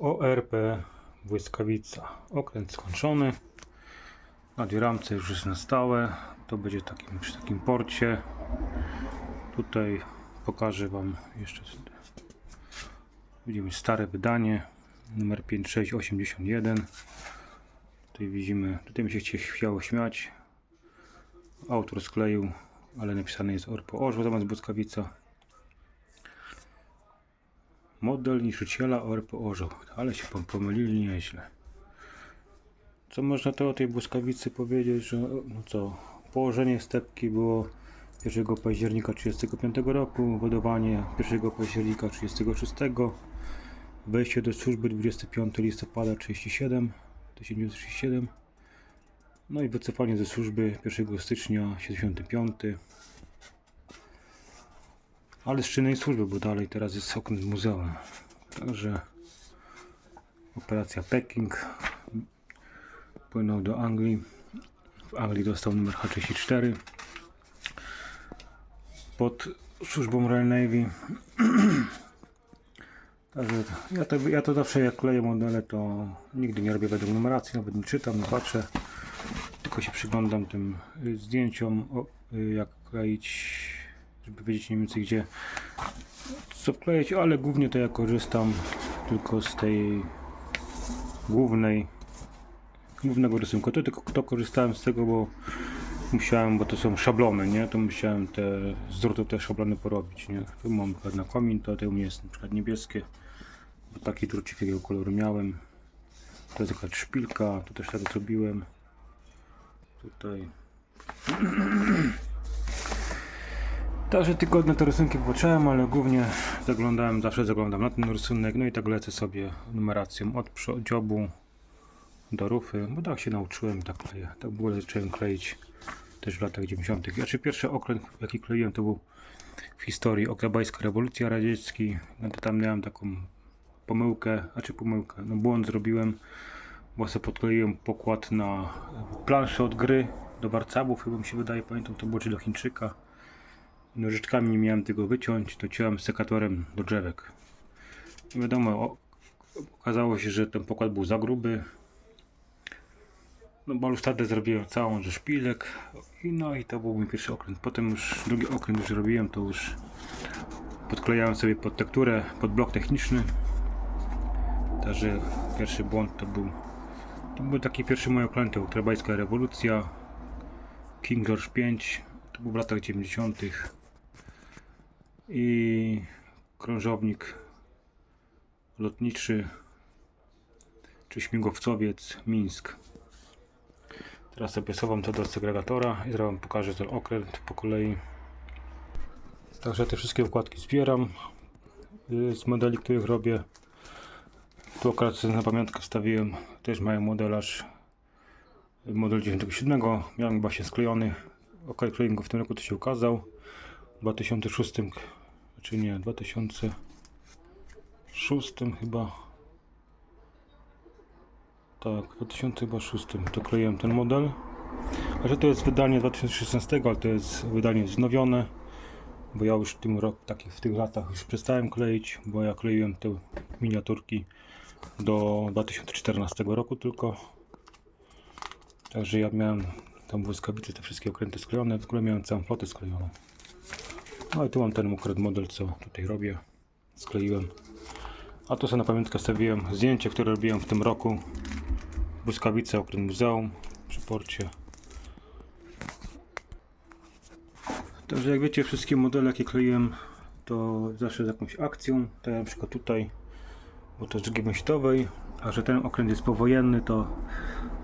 ORP Błyskawica. Okręt skończony. Na dwie już jest na stałe. To będzie takim, przy takim porcie. Tutaj pokażę Wam jeszcze. Widzimy stare wydanie. Numer 5681. Tutaj widzimy, tutaj mi się chciało śmiać. Autor skleił, ale napisane jest ORP Orzeł zamiast Błyskawica. Model niszczyciela ORP Orzeł. Ale się pomylili nieźle. Co można to o tej błyskawicy powiedzieć, że no co, położenie stepki było 1 października 1935 roku, wodowanie 1 października 1936, wejście do służby 25 listopada 37, 1937, no i wycofanie ze służby 1 stycznia 75. Ale z czynnej służby, bo dalej teraz jest okręt muzeum. Także operacja Peking płynął do Anglii. W Anglii dostał numer H34 pod służbą Royal Navy. Także ja to, ja to zawsze jak kleję modele, to nigdy nie robię według numeracji, nawet nie czytam, nie patrzę, tylko się przyglądam tym y, zdjęciom, y, jak kleić, żeby wiedzieć mniej więcej gdzie co wkleić, ale głównie to ja korzystam tylko z tej głównej głównego rysunku. To tylko to korzystałem z tego, bo musiałem, bo to są szablony, nie? To musiałem te z te szablony porobić, nie? Tu mam na komin, to tutaj u mnie jest na przykład niebieskie, bo taki drucik takiego koloru miałem. To jest jakaś szpilka, tu też tak zrobiłem. Tutaj. Także na te rysunki patrzyłem, ale głównie zaglądałem, zawsze zaglądam na ten rysunek, no i tak lecę sobie numeracją od dziobu do rufy, bo tak się nauczyłem, tak kleję. Tak w ogóle zacząłem kleić też w latach 90. Znaczy pierwszy okręt jaki kleiłem to był w historii Okrabajska rewolucja radziecki. No to tam miałem taką pomyłkę, znaczy pomyłkę, no błąd zrobiłem, bo sobie podkleiłem pokład na planszę od gry do warcabów, chyba mi się wydaje, pamiętam to było czy do Chińczyka. Nożyczkami nie miałem tego wyciąć, to ciąłem sekatorem do drzewek. I wiadomo, okazało się, że ten pokład był za gruby, no balustradę zrobiłem całą ze szpilek i no i to był mój pierwszy okręt. Potem już drugi okręt już robiłem, to już podklejałem sobie pod tekturę, pod blok techniczny. Także pierwszy błąd to był to był taki pierwszy mój okręt, Trabajska rewolucja King George 5 to był w latach 90 i krążownik lotniczy czy śmigłowcowiec Mińsk Teraz sobie schowam to do segregatora i zaraz wam pokażę ten okręt po kolei. Także te wszystkie wkładki zbieram z modeli, których robię. Tu akurat na pamiątkę stawiłem też mają modelarz model 97. Miałem właśnie sklejony. Ok, go w tym roku, to się ukazał. W 2006, czy nie, 2006 chyba. Tak, w 2006 to kleiłem ten model. A że to jest wydanie 2016, ale to jest wydanie wznowione. Bo ja już w tym roku, takich w tych latach już przestałem kleić, bo ja kleiłem te miniaturki do 2014 roku tylko. Także ja miałem tam błyskawice, te wszystkie okręty sklejone, w ogóle miałem całą flotę sklejoną. No i tu mam ten układ model, co tutaj robię. Skleiłem. A tu sobie na pamiątkę stawiłem zdjęcie, które robiłem w tym roku. Błyskawice, okręt muzeum przy porcie. Także jak wiecie, wszystkie modele jakie kleiłem to zawsze z jakąś akcją. Tak jak na przykład tutaj, bo to z drugiej myślowej, a że ten okręt jest powojenny, to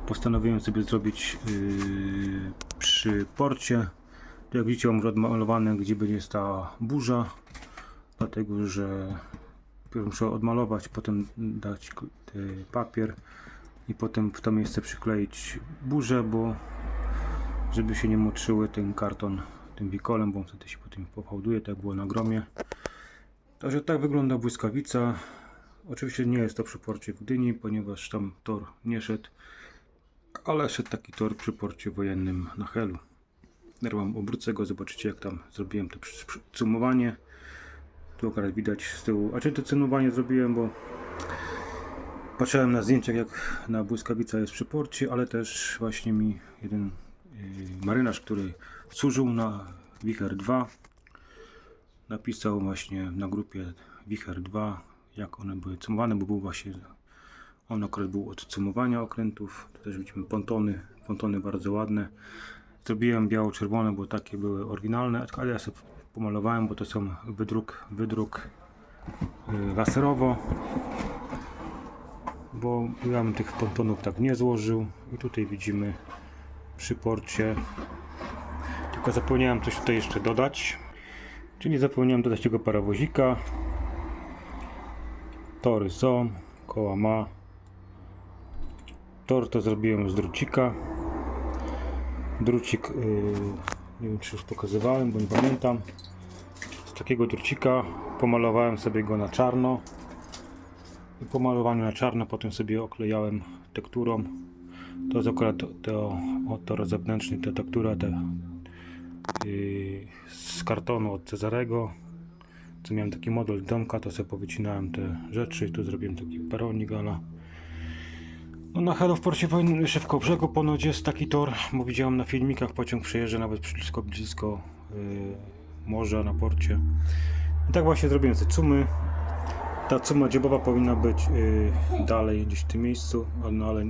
postanowiłem sobie zrobić yy, przy porcie. Jak widzicie mam odmalowane, gdzie będzie ta burza, dlatego że muszę odmalować, potem dać papier i potem w to miejsce przykleić burzę, bo żeby się nie moczyły ten karton tym wikolem, bo on wtedy się potem pohołduje, tak było na gromie. Także tak wygląda błyskawica. Oczywiście nie jest to przy porcie w Gdyni, ponieważ tam tor nie szedł, ale szedł taki tor przy porcie wojennym na Helu. Teraz wam obrócę go, zobaczycie jak tam zrobiłem to cumowanie. Tu akurat widać z tyłu. A czy to cenowanie zrobiłem, bo Patrzyłem na zdjęciach, jak na błyskawica jest przy porcie, ale też właśnie mi jeden y, marynarz, który służył na Wicher 2, napisał właśnie na grupie Wicher 2, jak one były cumowane, bo był właśnie on akurat był od cumowania okrętów. Tu też widzimy pontony, pontony bardzo ładne. Zrobiłem biało-czerwone, bo takie były oryginalne, ale ja sobie pomalowałem, bo to są wydruk, wydruk y, laserowo bo ja bym tych pontonów tak nie złożył. I tutaj widzimy przy porcie. Tylko zapomniałem coś tutaj jeszcze dodać. Czyli zapomniałem dodać tego parowozika tory są, koła ma. Tor to zrobiłem z drucika drucik yy, nie wiem czy już pokazywałem, bo nie pamiętam. Z takiego drucika pomalowałem sobie go na czarno. I po malowaniu na czarno potem sobie oklejałem tekturą. To jest akurat to, to, zewnętrzny, ta tektura te, yy, z kartonu od Cezarego. Co miałem taki model domka to sobie powycinałem te rzeczy. Tu zrobiłem taki peronik no na Halo w porcie powinien jeszcze w Kołbrzegu ponoć jest taki tor. Bo widziałem na filmikach pociąg przejeżdża nawet blisko, blisko yy, morza na porcie. I tak właśnie zrobiłem te cumy. Ta cuma dziobowa powinna być y, dalej gdzieś w tym miejscu, no ale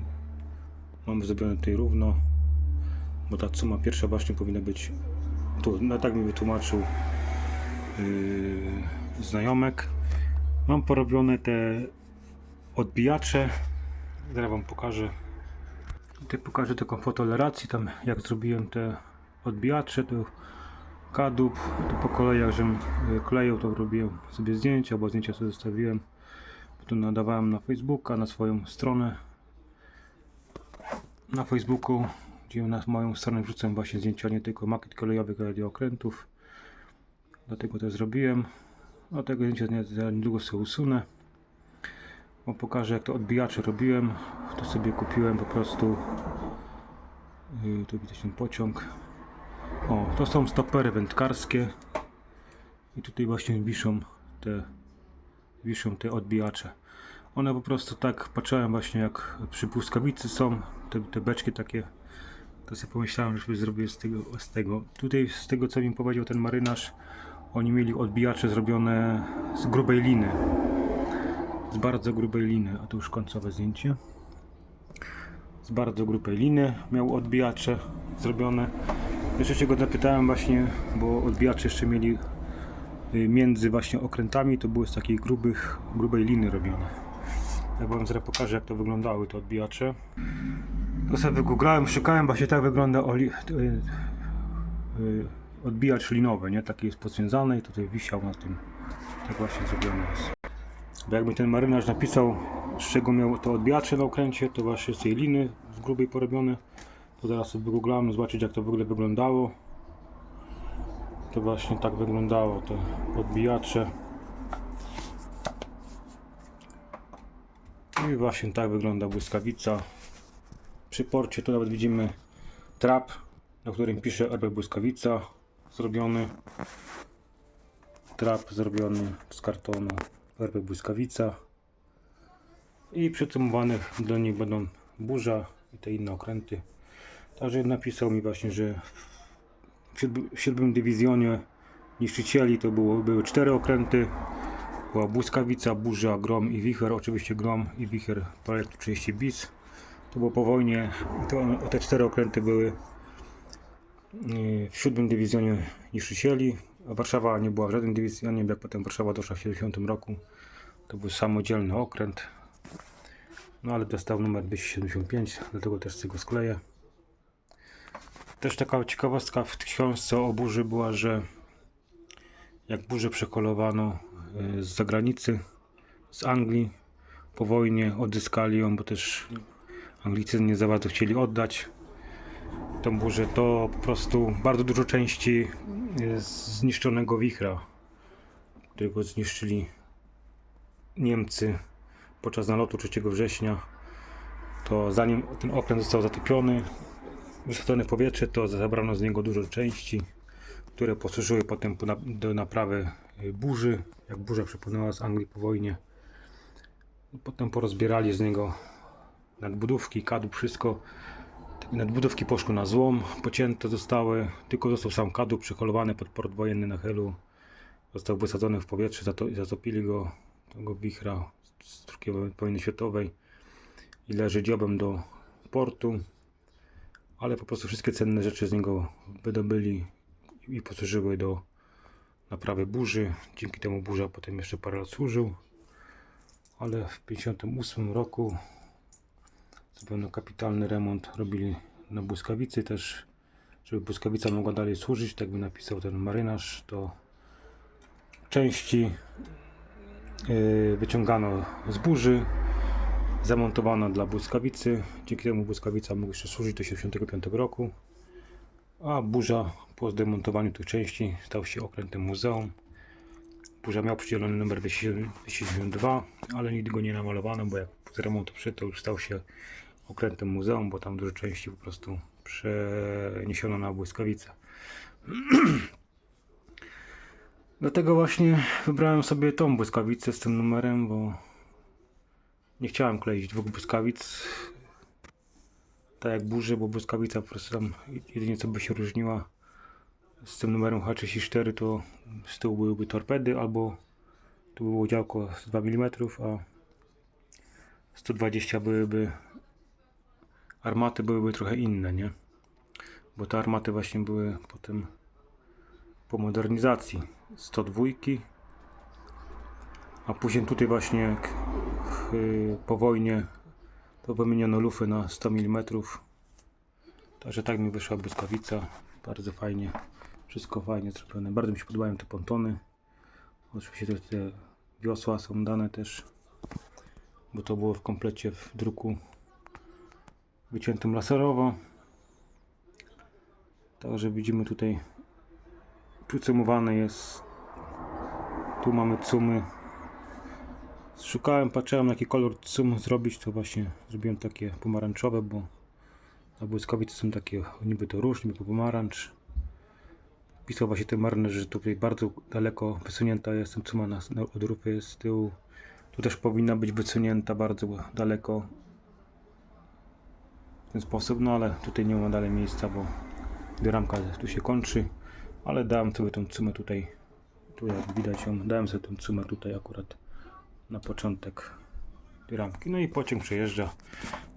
mamy zrobione tutaj równo, bo ta cuma pierwsza właśnie powinna być tu, no tak mi wytłumaczył yy, znajomek. Mam porobione te odbijacze, zaraz wam pokażę. Tutaj pokażę taką fotoleracji, tam jak zrobiłem te odbijacze, to kadłub, tu po kolejach, żem y, kleją, to robiłem sobie zdjęcia, bo zdjęcia sobie zostawiłem. Potem nadawałem na Facebooka, na swoją stronę. Na Facebooku, gdzie na moją stronę wrzucam właśnie zdjęcia nie tylko makiet kolejowych, ale i okrętów. Dlatego to zrobiłem. No tego zdjęcia niedługo sobie usunę. Bo pokażę jak to odbijacze robiłem. To sobie kupiłem po prostu. Yy, tu widać ten pociąg. O, to są stopery wędkarskie. I tutaj właśnie wiszą te, wiszą te odbijacze. One po prostu tak patrzyłem właśnie jak przy błyskawicy są, te, te beczki takie. To sobie pomyślałem, żeby zrobić z tego, z tego. Tutaj z tego co mi powiedział ten marynarz, oni mieli odbijacze zrobione z grubej liny. Z bardzo grubej liny, a tu już końcowe zdjęcie. Z bardzo grubej liny miał odbijacze zrobione. Jeszcze się go zapytałem właśnie, bo odbijacze jeszcze mieli y, między właśnie okrętami, to były z takich grubych, grubej liny robione. Ja wam zaraz pokażę jak to wyglądały te odbijacze. To sobie wygooglałem, szukałem, właśnie tak wygląda oli, y, y, odbijacz linowy, nie? Taki jest podwiązany i tutaj wisiał na tym. Tak właśnie zrobione jest. Bo jak mi ten marynarz napisał, z czego miał to odbijacze na okręcie, to właśnie z tej liny z grubej porobione. To zaraz sobie wygooglałem, zobaczyć jak to w ogóle wyglądało. To właśnie tak wyglądało te odbijacze. I właśnie tak wygląda błyskawica. Przy porcie tu nawet widzimy trap, na którym pisze RB Błyskawica zrobiony. Trap zrobiony z kartonu RB Błyskawica. I przycumowanych do nich będą burza i te inne okręty. Także napisał mi właśnie, że w siódm- w siódmym dywizjonie niszczycieli to było, były cztery okręty. Była błyskawica, burza, grom i wicher. Oczywiście grom i wicher projektu 30 bis. To było po wojnie. To, te cztery okręty były yy, w siódmym dywizjonie niszczycieli. Warszawa nie była w żadnym dywizjonie, jak potem Warszawa doszła w 70 roku. To był samodzielny okręt. No ale dostał numer 275, dlatego też sobie go skleję. Też taka ciekawostka w książce o burzy była, że jak burzę przekolowano y, z zagranicy, z Anglii po wojnie, odzyskali ją, bo też Anglicy nie za bardzo chcieli oddać tą burzę, to po prostu bardzo dużo części z zniszczonego wichra, którego zniszczyli Niemcy podczas nalotu 3 września, to zanim ten okręt został zatopiony, wyświetlone w powietrze, to zabrano z niego dużo części, które posłużyły potem do naprawy y, burzy, jak burza przepłynęła z Anglii po wojnie. Potem porozbierali z niego nadbudówki, kadłub, wszystko. Te nadbudówki poszły na złom, pocięte zostały, tylko został sam kadłub przyholowany pod port wojenny na Helu. Został wysadzony w powietrze, zato- zatopili go, tego wichra z II wojny światowej i leży dziobem do portu, ale po prostu wszystkie cenne rzeczy z niego wydobyli i posłużyły do naprawy burzy. Dzięki temu burza potem jeszcze parę lat służył, ale w 1958 roku zrobiono kapitalny remont, robili na błyskawicy też, żeby błyskawica mogła dalej służyć, tak by napisał ten marynarz, to części yy, wyciągano z burzy, zamontowano dla błyskawicy, dzięki temu błyskawica mogła jeszcze służyć do 1975 roku, a burza po zdemontowaniu tych części stał się okrętem muzeum. Burza miał przydzielony numer 272, ale nigdy go nie namalowano, bo jak z remontu przyszedł, to już stał się okrętem muzeum, bo tam dużo części po prostu przeniesiono na błyskawicę. Dlatego właśnie wybrałem sobie tą błyskawicę z tym numerem, bo nie chciałem kleić dwóch błyskawic. Tak jak burzy, bo błyskawica po prostu tam jedynie co by się różniła z tym numerem H34 to z tyłu byłyby torpedy albo tu było działko z 2 mm, a 120 byłyby armaty byłyby trochę inne, nie? Bo te armaty właśnie były potem po modernizacji. 102 a później tutaj właśnie y, po wojnie to wymieniono lufy na 100 mm także tak mi wyszła błyskawica. Bardzo fajnie wszystko fajnie zrobione. Bardzo mi się podobają te pontony. Oczywiście te wiosła są dane też bo to było w komplecie w druku wyciętym laserowo. Także widzimy tutaj przycumowane jest. Tu mamy cumy. Szukałem, patrzyłem jaki kolor cum zrobić to właśnie zrobiłem takie pomarańczowe bo na błyskawicy są takie niby to róż, niby to pomarańcz. Pisał właśnie ten marynarz, że tutaj bardzo daleko wysunięta jest cuma na, na, od jest z tyłu. Tu też powinna być wysunięta bardzo daleko w ten sposób, no ale tutaj nie ma dalej miejsca, bo gdy ramka tu się kończy, ale dałem sobie tą cumę tutaj, tu jak widać ją, dałem sobie tą cumę tutaj akurat na początek tej ramki, no i pociąg przejeżdża,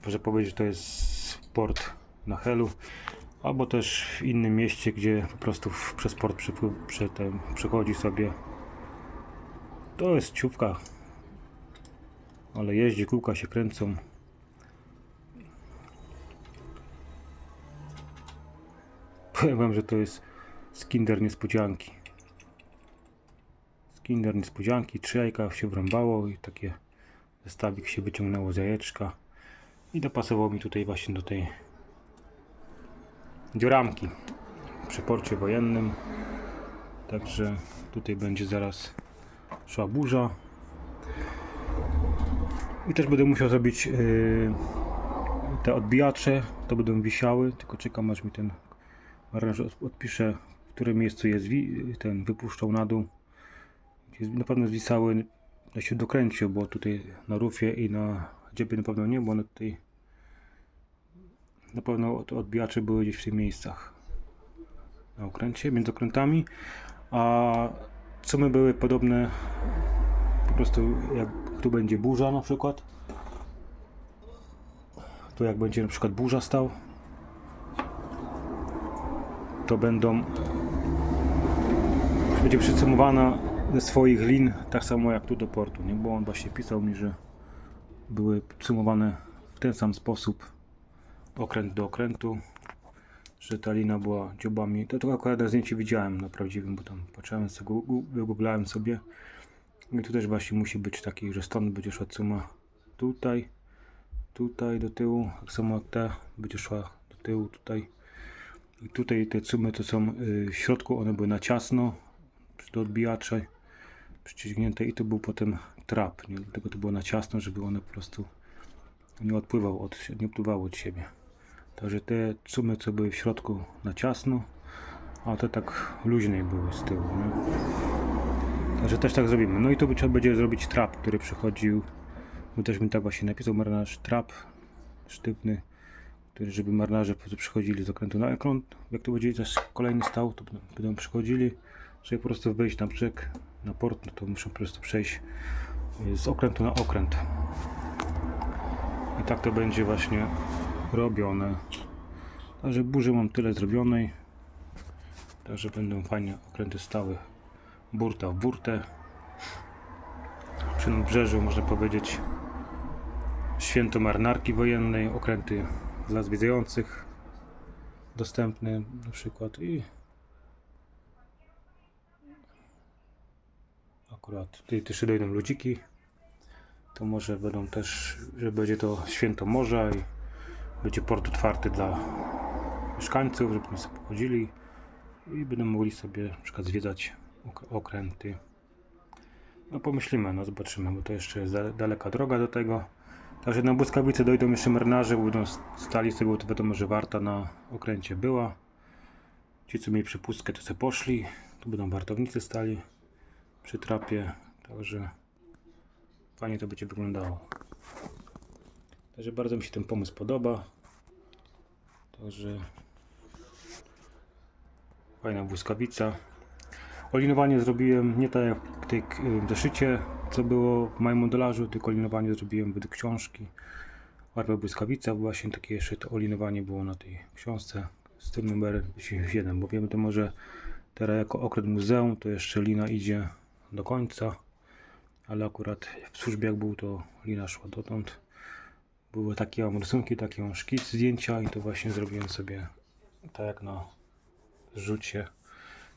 można powiedzieć, że to jest port na Helu, albo też w innym mieście, gdzie po prostu przez port przy sobie, to jest ciupka, ale jeździ, kółka się kręcą, Powiem wam, że to jest skinder niespodzianki. Skinder niespodzianki, trzy jajka się wrąbało i takie zestawik się wyciągnęło z jajeczka i dopasował mi tutaj właśnie do tej dzioramki przy porcie wojennym. Także tutaj będzie zaraz szła burza. I też będę musiał zrobić yy, te odbijacze, to będą wisiały, tylko czekam aż mi ten marynarz od- odpisze, w którym miejscu jest ten wypuszczał na dół. Na pewno zwisały, ja się dokręcił, bo tutaj na rufie i na dziebie na pewno nie, bo one tutaj na pewno te odbijacze były gdzieś w tych miejscach na okręcie, między okrętami, a sumy były podobne po prostu jak tu będzie burza na przykład tu jak będzie na przykład burza stał to będą będzie przycumowana ze swoich lin tak samo jak tu do portu, nie? bo on właśnie pisał mi, że były cumowane w ten sam sposób okręt do okrętu że ta lina była dziobami. To, to akurat na zdjęciu widziałem na prawdziwym, bo tam patrzyłem sobie, wygooglałem sobie. I tu też właśnie musi być taki, że stąd będzie szła cuma tutaj tutaj do tyłu, tak samo jak ta będzie szła do tyłu tutaj tutaj te cumy to są y, w środku, one były na ciasno do odbijacze przyciśnięte i to był potem trap, nie? dlatego to było na ciasno, żeby one po prostu nie odpływały od, nie odpływały od siebie. Także te cumy, co były w środku na ciasno, a te tak luźnej były z tyłu. Nie? Także też tak zrobimy. No i by trzeba będzie zrobić trap, który przychodził Bo też bym tak właśnie napisał marynarz trap sztywny, żeby marynarze po prostu przychodzili z okrętu na okręt. Jak to będzie też kolejny stał, to będą, przychodzili, żeby po prostu wejść na brzeg, na port, no to muszą po prostu przejść y, z okrętu na okręt. I tak to będzie właśnie robione. Także burzy mam tyle zrobionej. Także będą fajnie okręty stały. Burta w burtę. Przy nadbrzeżu można powiedzieć święto marynarki wojennej, okręty dla zwiedzających dostępne na przykład i akurat tutaj też dojdą ludziki to może będą też, że będzie to święto morza i będzie port otwarty dla mieszkańców, żeby sobie pochodzili i będą mogli sobie na przykład zwiedzać ok- okręty. No pomyślimy, no zobaczymy, bo to jeszcze jest dale- daleka droga do tego. Także na błyskawicy dojdą jeszcze marynarze, bo będą stali sobie, bo to wiadomo, że warta na okręcie była. Ci, co mieli przepustkę, to sobie poszli. Tu będą wartownicy stali przy trapie, także fajnie to będzie wyglądało. Także bardzo mi się ten pomysł podoba. Także fajna błyskawica. Olinowanie zrobiłem nie tak jak w tej zeszycie, co było w moim modelarzu, tylko olinowanie zrobiłem według książki. Barwa błyskawica, właśnie takie jeszcze to olinowanie było na tej książce z tym numerem 7, bo wiemy to może teraz jako okręt muzeum, to jeszcze lina idzie do końca, ale akurat w służbie jak był, to lina szła dotąd. Były takie mam rysunki, takie mam szkic, zdjęcia i to właśnie zrobiłem sobie tak jak na rzucie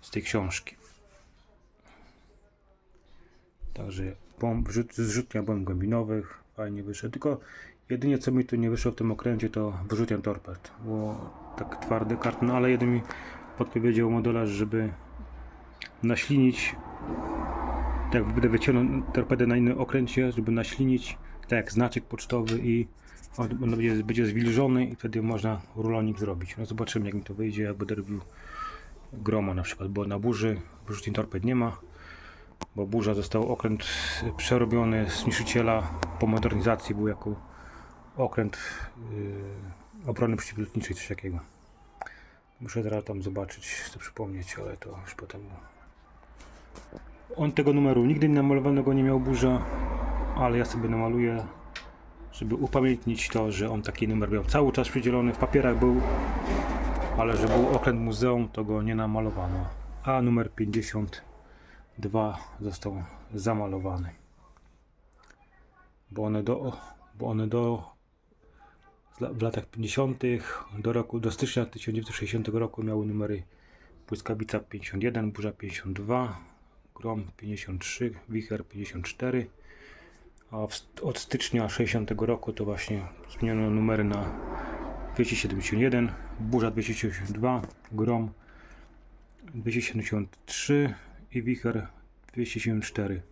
z tej książki. Także zrzutnia bomb głębinowych, fajnie wyszedł. Tylko jedynie co mi tu nie wyszło w tym okręcie to wyrzutnia torped. Było tak twardy karton, ale jeden mi podpowiedział modelarz, żeby naślinić, tak będę wyciągnął torpedę na innym okręcie, żeby naślinić tak jak znaczek pocztowy i on będzie, będzie zwilżony i wtedy można rulonik zrobić. No zobaczymy jak mi to wyjdzie, jak będę robił groma na przykład, bo na burzy wyrzutni torped nie ma bo burza został okręt przerobiony z po modernizacji był jako okręt yy, obrony przeciwlotniczej coś takiego. Muszę teraz tam zobaczyć chcę przypomnieć ale to już potem. On tego numeru nigdy namalowanego nie miał burza ale ja sobie namaluję żeby upamiętnić to, że on taki numer miał. Cały czas przydzielony w papierach był ale że był okręt muzeum to go nie namalowano. A numer 50 2 został zamalowany. Bo one do, bo one do w latach 50. do roku do stycznia 1960 roku miały numery Błyskawica 51, Burza 52, Grom 53, Wicher 54. A od stycznia 60 roku to właśnie zmieniono numery na 271, Burza 272, Grom 273 i Wicher 274.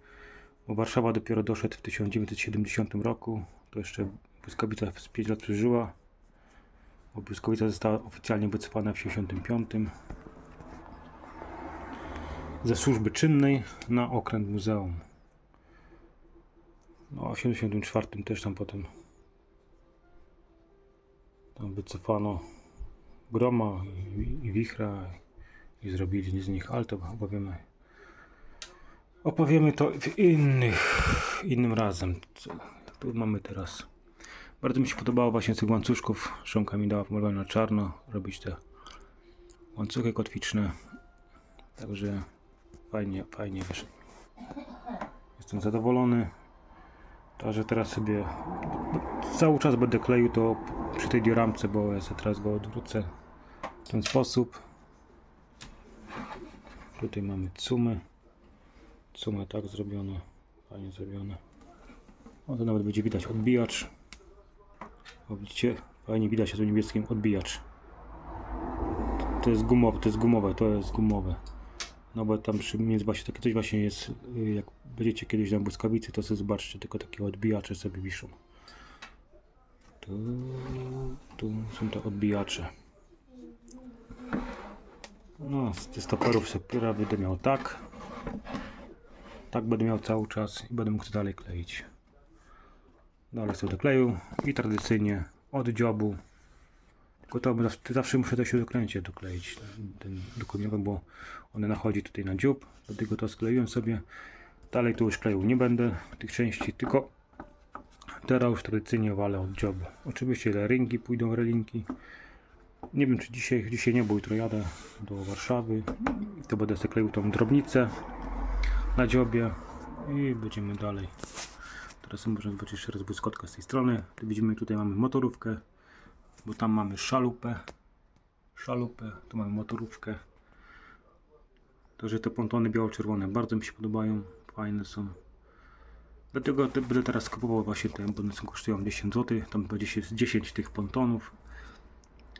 Bo Warszawa dopiero doszedł w 1970 roku. To jeszcze błyskawica z 5 lat przeżyła. Bo błyskawica została oficjalnie wycofana w 1975 ze służby czynnej na okręt muzeum. No, w 1984 też tam potem tam wycofano Groma i, i Wichra i zrobili z nich, ale to opowiemy. Opowiemy to w innych, innym razem. Co tu mamy teraz? Bardzo mi się podobało właśnie tych łańcuszków. Szonka mi dała pomalowane na czarno, robić te łańcuchy kotwiczne. Także fajnie, fajnie wyszło. Jestem zadowolony. Także teraz sobie cały czas będę kleił to przy tej dioramce, bo ja sobie teraz go odwrócę w ten sposób. Tutaj mamy cumy. Cumy tak zrobione. Fajnie zrobione. O, to nawet będzie widać odbijacz. O, widzicie? Fajnie widać, jest tu niebieskim odbijacz. To jest gumowe, to jest gumowe, to jest gumowe. No bo tam przy między właśnie takie coś właśnie jest, y, jak będziecie kiedyś na błyskawicy, to sobie zobaczcie, tylko takie odbijacze sobie wiszą. Tu, tu są te odbijacze. No, z tych stoperów sobie będę miał tak. Tak będę miał cały czas i będę mógł to dalej kleić. Dalej sobie dokleju i tradycyjnie od dziobu. Tylko to zawsze- muszę to się dokręcie dokleić, ten, dokończowy, bo one nachodzi tutaj na dziób. Dlatego to skleiłem sobie. Dalej tu już kleju nie będę tych części, tylko teraz już tradycyjnie walę od dziobu. Oczywiście ringi pójdą relinki. Nie wiem czy dzisiaj, dzisiaj nie, bo jutro jadę do Warszawy. To będę sobie kleił tą drobnicę na dziobie i będziemy dalej. Teraz można zobaczyć jeszcze raz błyskotka z tej strony. Tu widzimy, tutaj mamy motorówkę, bo tam mamy szalupę. Szalupę, tu mamy motorówkę. Także te pontony biało-czerwone bardzo mi się podobają, fajne są. Dlatego te, będę teraz kupował właśnie te, bo one są kosztują 10 zł. Tam będzie się 10 tych pontonów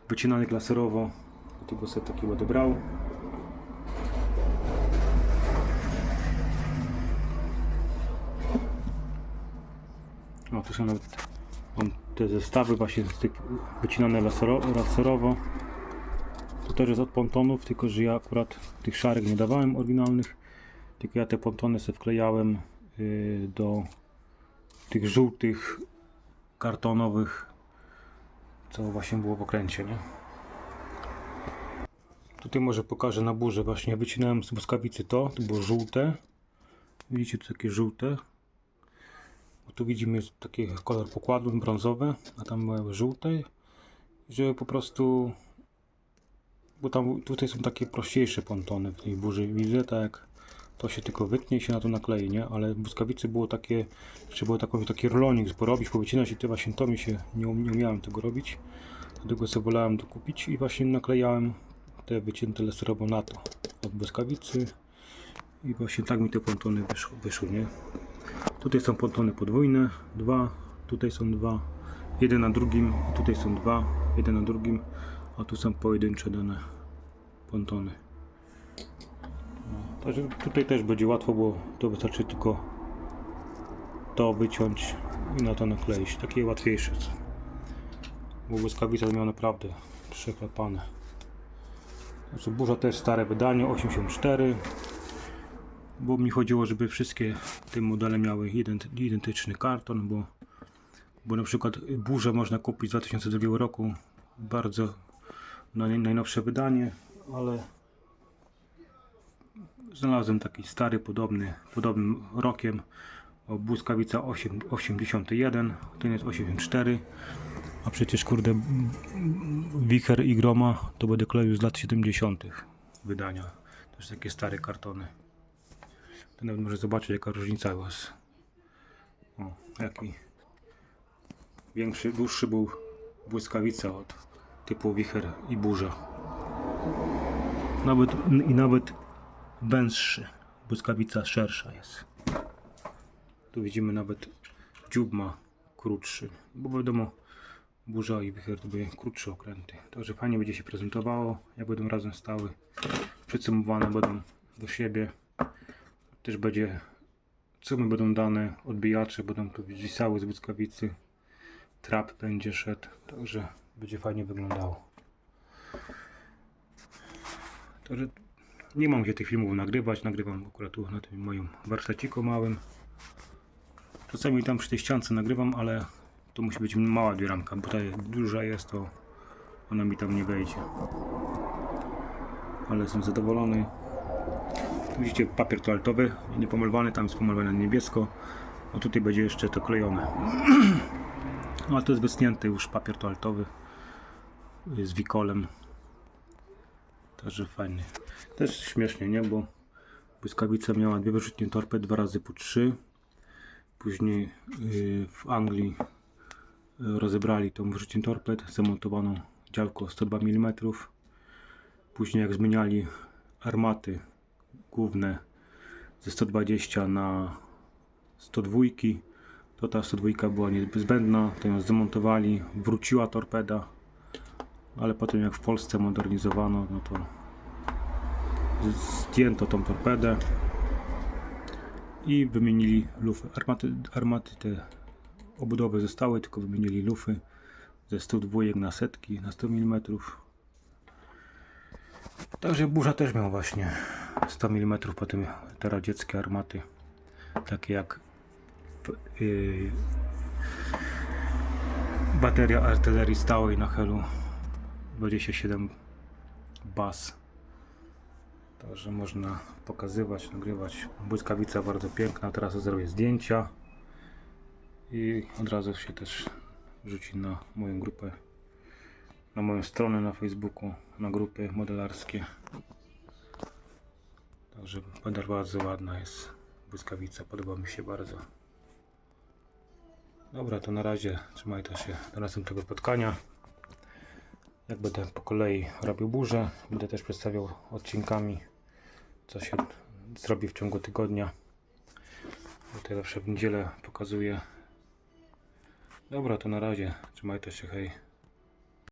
wycinanych laserowo. Dlatego sobie taki będę brał. O, tu są nawet te zestawy właśnie wycinane lasero, laserowo. To też jest od pontonów, tylko że ja akurat tych szarek nie dawałem oryginalnych. Tylko ja te pontony sobie wklejałem y, do tych żółtych kartonowych, co właśnie było w okręcie, nie? Tutaj może pokażę na burze właśnie wycinałem z błyskawicy to, to było żółte. Widzicie tu takie żółte. Tu widzimy jest taki kolor pokładu brązowy, a tam były żółte. Żeby po prostu bo tam tutaj są takie prościejsze pontony w tej burzy widzę, tak to się tylko wytnie i się na to naklei, nie? Ale w błyskawicy było takie, jeszcze było taki, taki rolonik porobić, powycinać i to właśnie to mi się, nie, um- nie umiałem tego robić. Dlatego sobie wolałem to kupić i właśnie naklejałem te wycięte laserowo na to od błyskawicy i właśnie tak mi te pontony wyszły, wyszły nie? Tutaj są pontony podwójne, dwa, tutaj są dwa, jeden na drugim, tutaj są dwa, jeden na drugim, a tu są pojedyncze dane pontony. No, Także tutaj też będzie łatwo, bo to wystarczy tylko to wyciąć i na to nakleić. Takie łatwiejsze. Bo błyskawica miała naprawdę przeklepane. Znaczy burza też stare wydanie, 84 bo mi chodziło, żeby wszystkie te modele miały ident- identyczny karton, bo, bo na przykład burzę można kupić z 2002 roku, bardzo naj, najnowsze wydanie, ale znalazłem taki stary, podobny, podobnym rokiem, o błyskawica 8, 81, ten jest 84, a przecież kurde Wicher i Groma to będę kleił z lat 70 wydania, to są takie stare kartony. To nawet może zobaczyć jaka różnica was. O, jaki większy, dłuższy był błyskawica od typu wicher i burza. Nawet, I nawet węższy. Błyskawica szersza jest. Tu widzimy nawet dziób ma krótszy. Bo wiadomo, burza i wicher to były krótsze okręty. Także fajnie będzie się prezentowało, jak będą razem stały. Przycumowane będą do siebie też będzie co mi będą dane odbijacze będą tu wisały z błyskawicy trap będzie szedł także będzie fajnie wyglądało. Także nie mam gdzie tych filmów nagrywać nagrywam akurat tu na tym moim warsztaciku małym. Czasami tam przy tej ściance nagrywam ale to musi być mała dwie-ramka, bo ta duża jest to ona mi tam nie wejdzie. Ale jestem zadowolony widzicie papier toaletowy, niepomalowany, tam jest pomalowany na niebiesko. A tutaj będzie jeszcze to klejone. No a to jest wyschnięty już papier toaletowy z wikolem. Także fajny. Też śmiesznie, nie? Bo błyskawica miała dwie wyrzutnie torped, dwa razy po trzy. Później yy, w Anglii yy, rozebrali tą wyrzutnię torped, zamontowano działko 102 mm. Później jak zmieniali armaty główne. Ze 120 na 102 to ta 102 była niezbędna, to ją zdemontowali, wróciła torpeda ale potem jak w Polsce modernizowano no to zdjęto tą torpedę i wymienili lufy. Armaty, armaty te obudowy zostały, tylko wymienili lufy ze 102 na setki, na 100 mm Także burza też miał właśnie 100 mm potem te radzieckie armaty takie jak yy, bateria artylerii stałej na helu 27 baz. Także można pokazywać, nagrywać. Błyskawica bardzo piękna. Teraz zrobię zdjęcia i od razu się też wrzuci na moją grupę, na moją stronę na Facebooku, na grupy modelarskie. Także medal bardzo ładna jest błyskawica, podoba mi się bardzo. Dobra, to na razie trzymajcie się do następnego spotkania. Jak będę po kolei robił burzę, będę też przedstawiał odcinkami, co się zrobi w ciągu tygodnia. To zawsze w niedzielę pokazuję. Dobra, to na razie. Trzymajcie się, hej.